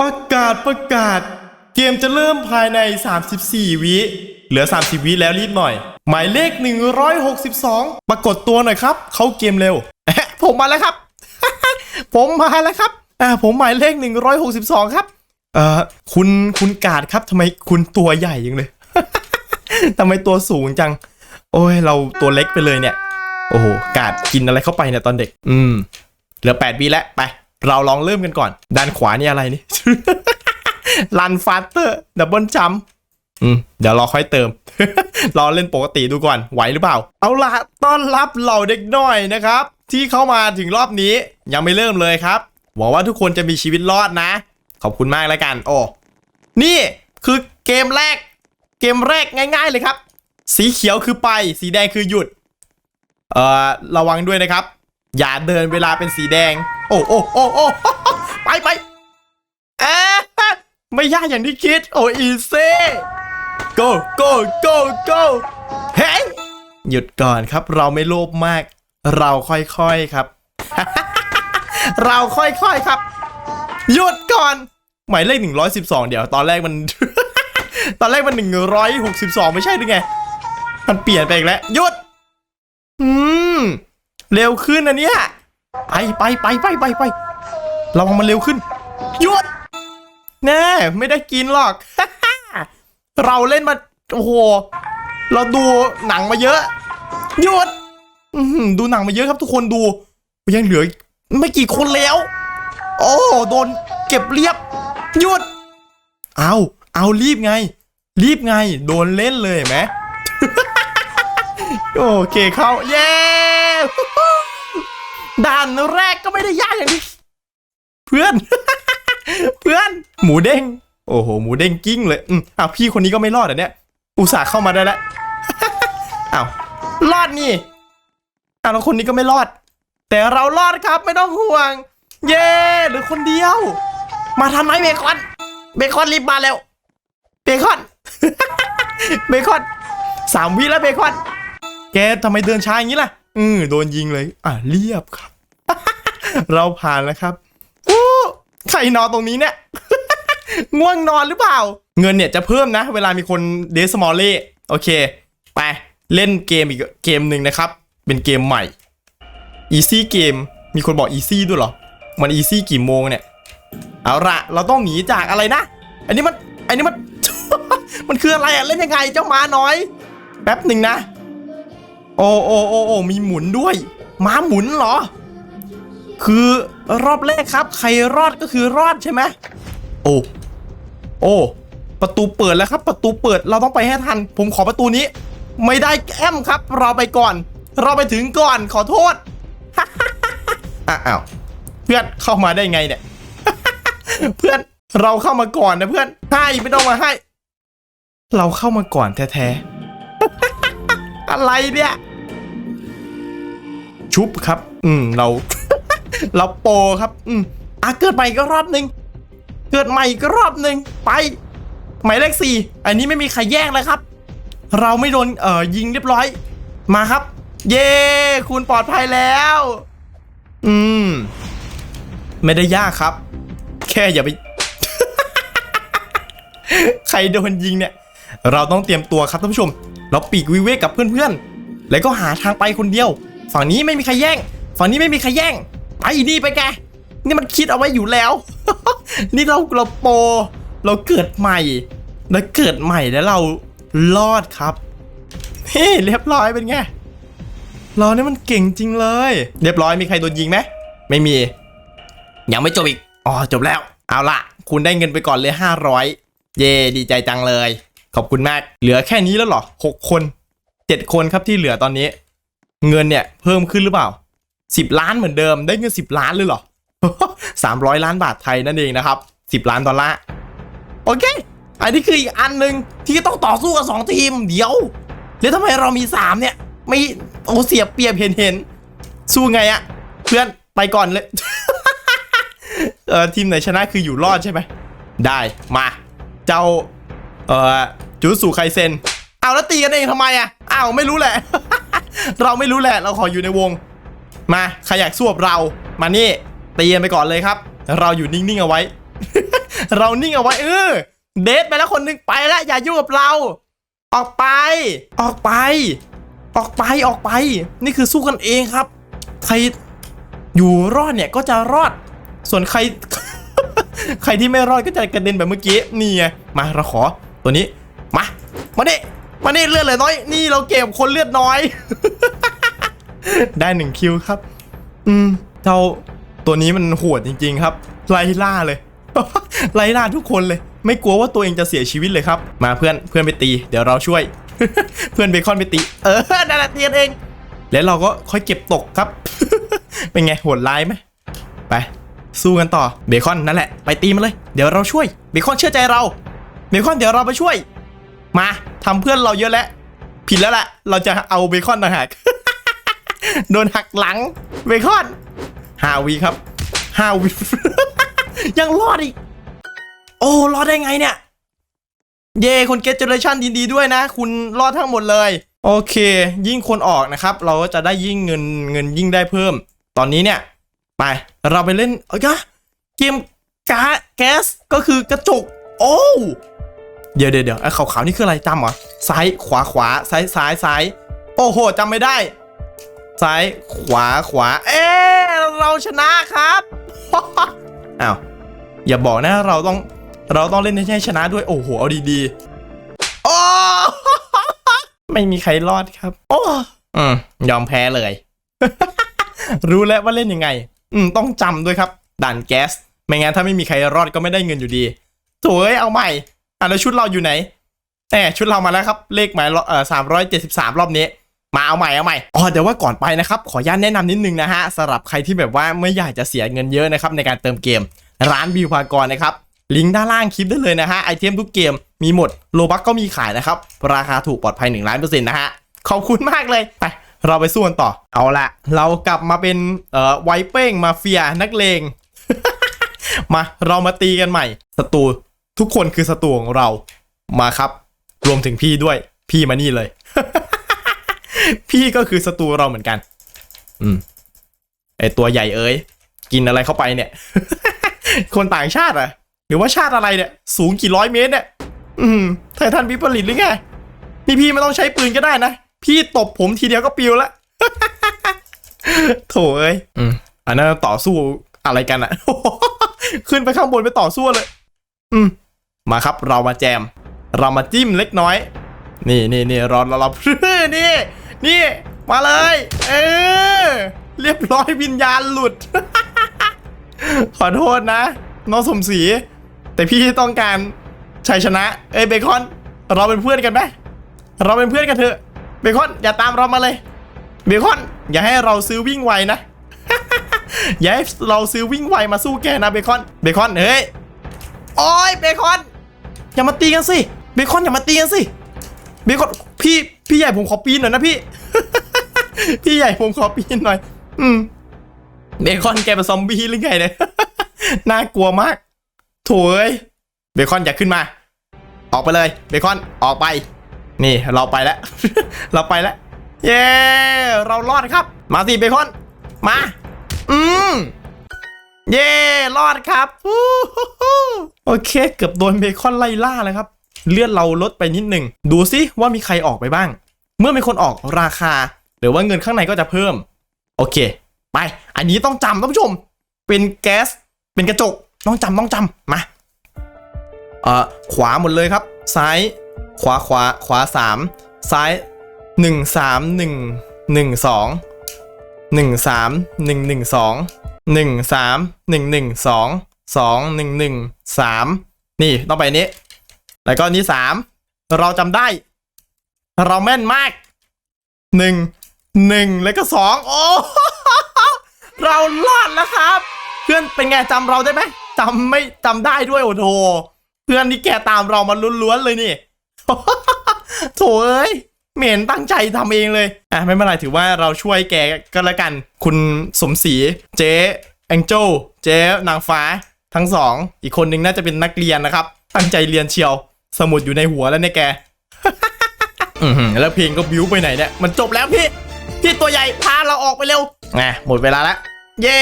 ประกาศประกาศ เกมจะเริ่มภายใน 34 วิเหลือ 30 วิแล้วรีบหน่อย หมายเลข 162 ปรากฏตัวหน่อยครับ เข้าเกมเร็ว ผมมาแล้วครับ ผมมาแล้วครับอ่าผมหมายเลข 162 ครับ เอ่อคุณคุณกาดครับทำไมคุณตัวใหญ่ยังเลยทำไมตัวสูงจัง โอ้ย เราตัวเล็กไปเลยเนี่ย โอ้โห กาดกินอะไรเข้าไปเนี่ยตอนเด็ก อืม เหลือ 8 วิแล้วไป เราลองเริ่มกันก่อน ด้านขวานี่อะไรนี่ลันฟาสเตอร์ดับเบิลจัมอืมเดี๋ยวรอค่อยเติม รอเล่นปกติดูก่อนไหวหรือเปล่า เอาล่ะต้อนรับเหล่าเด็กน้อยนะครับ ที่เข้ามาถึงรอบนี้ยังไม่เริ่มเลยครับหวังว่าทุกคนจะมีชีวิตรอดนะ ขอบคุณมากแล้วกัน โอ้นี่คือเกมแรก เกมแรกง่ายๆเลยครับ สีเขียวคือไป สีแดงคือหยุด เอ่อระวังด้วยนะครับ อย่าเดินเวลาเป็นสีแดง โอ้โอ้โอ้โอ้ไปไปเอ๊ะไม่ยากอย่างที่คิด โอ้อีเซ่ go go go go เฮ้ยหยุดก่อนครับ เราไม่โลภมาก เราค่อยๆครับ เราค่อยๆครับ หยุดก่อน หมายเลข 112 เดี๋ยวตอนแรกมัน ตอนแรกมัน 162 ไม่ใช่หรือไง มันเปลี่ยนไปอีกแล้ว หยุดอืม เร็วขึ้นนเนี่ยไปไปไปไปไปไประวังมันเร็วขึ้นหยุดแน่ไม่ได้กินหรอก เราเล่นมาโอ้โหเราดูหนังมาเยอะหยุดดูหนังมาเยอะครับทุกคนดู ยังเหลือไม่กี่คนแล้ว โอ้โดนเก็บเรียบหยุด เอาเอารีบไง รีบไง โดนเล่นเลยไหมโอเคเข้าเย้ ด่านแรกก็ไม่ได้ยากอย่างที่เพื่อน เพื่อน หมูเด้ง โอ้โห หมูเด้งกิ้งเลยอืมอ้าวพี่คนนี้ก็ไม่รอดอะเนี่ย อุตส่าห์เข้ามาได้แล้วอ้าวรอดนี่อ้าวแล้วคนนี้ก็ไม่รอด แต่เรารอดครับไม่ต้องห่วง เย้หรือคนเดียว มาทำไหมเบคอน เบคอนรีบมาเร็วเบคอน เบคอนสามวิแล้วเบคอน แกทำไมเดินช้าอย่างนี้ล่ะ อืมโดนยิงเลย อะเรียบครับ เราผ่านแล้วครับอู้ใครนอนตรงนี้เนี่ย ง่วงนอนหรือเปล่า เงินเนี่ยจะเพิ่มนะ เวลามีคนเดสมอลเล่โอเค ไป เล่นเกมอีกเกมหนึ่งนะครับ เป็นเกมใหม่ Easy เกมมีคนบอก Easy ด้วยเหรอ มัน Easy กี่โมงเนี่ย เอาละเราต้องหนีจากอะไรนะ อันนี้มัน อันนี้มัน มันคืออะไรอะเล่นยังไงเจ้าม้าน้อย แป๊บหนึ่งนะ โอ้โอ้โอ้โอ้มีหมุนด้วยม้าหมุนเหรอ คือรอบแรกครับ ใครรอดก็คือรอดใช่ไหมโอ้โอ้ประตูเปิดแล้วครับ ประตูเปิดเราต้องไปให้ทัน ผมขอประตูนี้ ไม่ได้แอมครับ เราไปก่อน เราไปถึงก่อนขอโทษอ้าวเพื่อนเข้ามาได้ไงเนี่ย เพื่อนเราเข้ามาก่อนนะเพื่อนให้ไม่ต้องมาให้ เราเข้ามาก่อนแท้ๆอะไรเนี่ย ชุบครับ อืมเรา เราโปครับ อืมอะเกิดใหม่ก็รอบหนึ่งเกิดใหม่ก็รอบหนึ่งไป หมายเลขสี่อันนี้ไม่มีใครแย่งเลยครับ เราไม่โดนเอ่อยิงเรียบร้อย มาครับ เย้คุณปลอดภัยแล้ว อืม ไม่ได้ยากครับ แค่อย่าไป ใครโดนยิงเนี่ย เราต้องเตรียมตัวครับท่านผู้ชม เราปีกวิเวกกับเพื่อนๆ แล้วก็หาทางไปคนเดียว ฝั่งนี้ไม่มีใครแย่ง ฝั่งนี้ไม่มีใครแย่งไปนี่ไปแกนี่มันคิดเอาไว้อยู่แล้ว นี่เราเราโปรเราเกิดใหม่เราเกิดใหม่แล้วเรารอดครับเฮ้เรียบร้อยเป็นไงเราเนี่ยมันเก่งจริงเลย เรียบร้อยมีใครโดนยิงไหมไม่มี ยังไม่จบอีกอ๋อจบแล้ว เอาละคุณได้เงินไปก่อนเลย 500 เย่ดีใจจังเลย ขอบคุณมาก เหลือแค่นี้แล้วเหรอ 6 คน 7 คนครับที่เหลือตอนนี้ เงินเนี่ยเพิ่มขึ้นหรือเปล่า 10 ล้านเหมือนเดิมได้เงิน 10 ล้านเลยเหรอ 300 ล้านบาทไทยนั่นเองนะครับ 10 ล้านดอลลาร์โอเค อันนี้คืออีกอันหนึ่งที่ต้องต่อสู้กับสองทีม เดี๋ยว แล้วทำไมเรามี 3 เนี่ย ไม่โอ้เสียเปรียบเห็นเห็นสู้ไงอะเพื่อนไปก่อนเลย เออทีมไหนชนะคืออยู่รอดใช่ไหมได้มาเจ้าเออจูสุไคเซนเอาแล้วตีกันเองทำไมอะอ้าวไม่รู้แหละ เราไม่รู้แหละเราขออยู่ในวง มาใครอยากสู้กับเรา มานี่ตีกันไปก่อนเลยครับ เราอยู่นิ่งๆเอาไว้ เรานิ่งเอาไว้ เออ เดทไปแล้วคนหนึงไปแล้วอย่ายุ่งกับเรา ออกไป ออกไป ออกไปออกไป นี่คือสู้กันเองครับ ใครอยู่รอดเนี่ยก็จะรอด ส่วนใคร ใครที่ไม่รอดก็จะกระเด็นแบบเมื่อกี้นี่ไงมาเราขอตัวนี้มามาเนี่มาเนี่เลือดเหลยน้อย นี่เราเก็บคนเลือดน้อย ได้หนึ่งคิวครับ อืมเจ้าตัวนี้มันโหดจริง ๆ ครับ ไล่ล่าเลย ไล่ล่าทุกคนเลย ไม่กลัวว่าตัวเองจะเสียชีวิตเลยครับ มาเพื่อนเพื่อนไปตี เดี๋ยวเราช่วย เพื่อนเบคอนไปตี เออนั่นแหละตีกันเอง แล้วเราก็ค่อยเก็บตกครับ เป็นไงโหดร้ายไหมไป สู้กันต่อเบคอนนั่นแหละไปตีมันเลย เดี๋ยวเราช่วยเบคอนเชื่อใจเราเบคอนเดี๋ยวเราไปช่วย มาทำเพื่อนเราเยอะแล้วผิดแล้วแหละเราจะเอาเบคอนต่างหาก โดนหักหลังเบคอนห้าวีครับห้าวียังรอดอีก โอ้รอดได้ไงเนี่ย เย่คนเกตเจเนเรชันยินดีด้วยนะ คุณรอดทั้งหมดเลย โอเค ยิ่งคนออกนะครับ เราก็จะได้ยิ่งเงินเงินยิ่งได้เพิ่ม ตอนนี้เนี่ย ไป เราไปเล่นเอ้ยเกมกาแก๊สก็คือกระจก โอ้เดี๋ยวเดี๋ยวเดี๋ยวไอ้ขาวๆนี่คืออะไรจำเหรอซ้ายขวาขวาซ้ายซ้ายซ้ายโอ้โหจำไม่ได้ ซ้ายขวาขวา เอ๊เราชนะครับอ้าวอย่าบอกนะเราต้องเราต้องเล่นให้ชนะด้วยโอ้โหเอาดีๆโอ้ไม่มีใครรอดครับ โอ้อืมยอมแพ้เลย รู้แล้วว่าเล่นยังไง อืมต้องจำด้วยครับด่านแก๊ส ไม่งั้นถ้าไม่มีใครรอดก็ไม่ได้เงินอยู่ดีโถ่เอ้ยเอาใหม่อะแล้วชุดเราอยู่ไหนแหมชุดเรามาแล้วครับ เลขหมายเอ่อสามร้อยเจ็ดสิบสามรอบนี้ มาเอาใหม่เอาใหม่อ๋อเดี๋ยวว่าก่อนไปนะครับ ขออนุญาตแนะนำนิดนึงนะฮะสำหรับใครที่แบบว่าไม่อยากจะเสียเงินเยอะนะครับในการเติมเกม ร้านบิวพากรนะครับลิงก์ด้านล่างคลิปได้เลยนะฮะไอเทมทุกเกมมีหมดโลบักก็มีขายนะครับ ราคาถูกปลอดภัย1ล้านเปอร์เซ็นต์นะฮะขอบคุณมากเลยไปเราไปสู้กันต่อเอาละเรากลับมาเป็นเอ่อไวเป้งมาเฟียนักเลงมาเรามาตีกันใหม่ศัตรูทุกคนคือศัตรูของเรามาครับ รวมถึงพี่ด้วยพี่มานี่เลย พี่ก็คือศัตรูเราเหมือนกัน อืมไอตัวใหญ่เอ้ยกินอะไรเข้าไปเนี่ย คนต่างชาติอะหรือว่าชาติอะไรเนี่ย สูงกี่ร้อยเมตรเนี่ย อืมไททันวิปริตหรือไงนี่พี่ไม่ต้องใช้ปืนก็ได้นะ พี่ตบผมทีเดียวก็ปิวละโถเอ้ยอืมอันนั้นต่อสู้อะไรกันอะขึ้นไปข้างบนไปต่อสู้เลย อืม มาครับเรามาแจม เรามาจิ้มเล็กน้อย นี่นี่นี่รอรอรอนี่ นี่ มาเลย เออ เรียบร้อยวิญญาณหลุด ขอโทษนะ น้องสมศรี แต่พี่ต้องการชัยชนะ เอ้ยเบคอน เราเป็นเพื่อนกันไหมเราเป็นเพื่อนกันเถอะ เบคอน อย่าตามเรามาเลย เบคอน อย่าให้เราซื้อวิ่งไวนะ อย่าให้เราซื้อวิ่งไวมาสู้แกนะเบคอน เบคอน เฮ้ย โอ้ยเบคอน อย่ามาตีกันสิ เบคอนอย่ามาตีกันสิ เบคอน พี่พี่ใหญ่ผมขอปีนหน่อยนะพี่ พี่ใหญ่ผมขอปีนหน่อย อืมเบคอนแกเป็นซอมบี้หรือไงเนี่ย น่ากลัวมากโถอยเบคอนอย่าขึ้นมา ออกไปเลย เบคอนออกไป นี่เราไปแล้ว เราไปแล้ว เย้ เรารอดครับ มาสิเบคอน มา อืมเย้รอดครับ โอเค เกือบโดนเบคอนไล่ล่าแล้วครับ เลือดเราลดไปนิดหนึ่งดูซิว่ามีใครออกไปบ้าง เมื่อมีคนออกราคา หรือว่าเงินข้างในก็จะเพิ่ม โอเค ไป อันนี้ต้องจำท่านผู้ชม เป็นแก๊สเป็นกระจกต้องจำต้องจำมาเอ่อขวาหมดเลยครับ ซ้ายขวาขวาขวาสามซ้ายหนึ่งสามหนึ่งหนึ่งสองหนึ่งสามหนึ่งหนึ่งสองหนึ่งสามหนึ่งหนึ่งสองสองหนึ่งหนึ่งสามนี่ต้องไปนี้ แล้วก็นนี้สามเราจำได้ เราแม่นมากหนึ่งหนึ่งแล้วก็สองโอ้เรารอดแล้วครับ เพื่อนเป็นไงจำเราได้ไหมจำไม่จำได้ด้วยโอ้โหเพื่อนนี่แกตามเรามาล้วนๆเลยนี่โถเอ้ยเหม็นตั้งใจทำเองเลย อะไม่เป็นไรถือว่าเราช่วยแกก็แล้วกัน คุณสมศรีเจ๊แองเจลเจ๊นางฟ้าทั้งสอง อีกคนนึงน่าจะเป็นนักเรียนนะครับ ตั้งใจเรียนเชียว สมุดอยู่ในหัวแล้วเนี่ยแกแล้วเพลงก็บิ้วไปไหนเนี่ย มันจบแล้วพี่ พี่ตัวใหญ่พาเราออกไปเร็วไงหมดเวลาแล้วเย้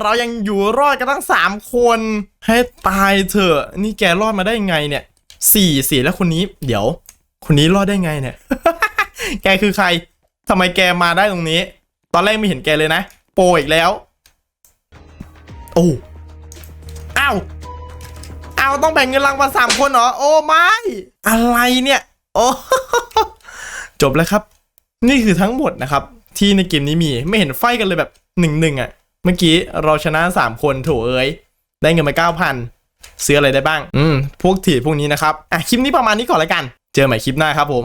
เรายังอยู่รอดกันทั้งสามคน ให้ตายเถอะ นี่แกรอดมาได้ยังไงเนี่ยสี่สี่แล้วคนนี้ เดี๋ยว คนนี้รอดได้ไงเนี่ย แกคือใครทำไมแกมาได้ตรงนี้ ตอนแรกไม่เห็นแกเลยนะ โปรอีกแล้ว โอ้อ้าว เอาต้องแบ่งเงินรางวัลสามคนเหรอ โอ้ไม่อะไรเนี่ยโอ้จบแล้วครับ นี่คือทั้งหมดนะครับ ที่ในเกมนี้มีไม่เห็นไฟกันเลยแบบหนึ่งหนึ่งอะ เมื่อกี้เราชนะสามคนโถเอ้ยได้เงินมาเก้าพันซื้ออะไรได้บ้าง อืม พวกถี่พวกนี้นะครับ อะ คลิปนี้ประมาณนี้ก่อนละกัน เจอใหม่คลิปหน้าครับผม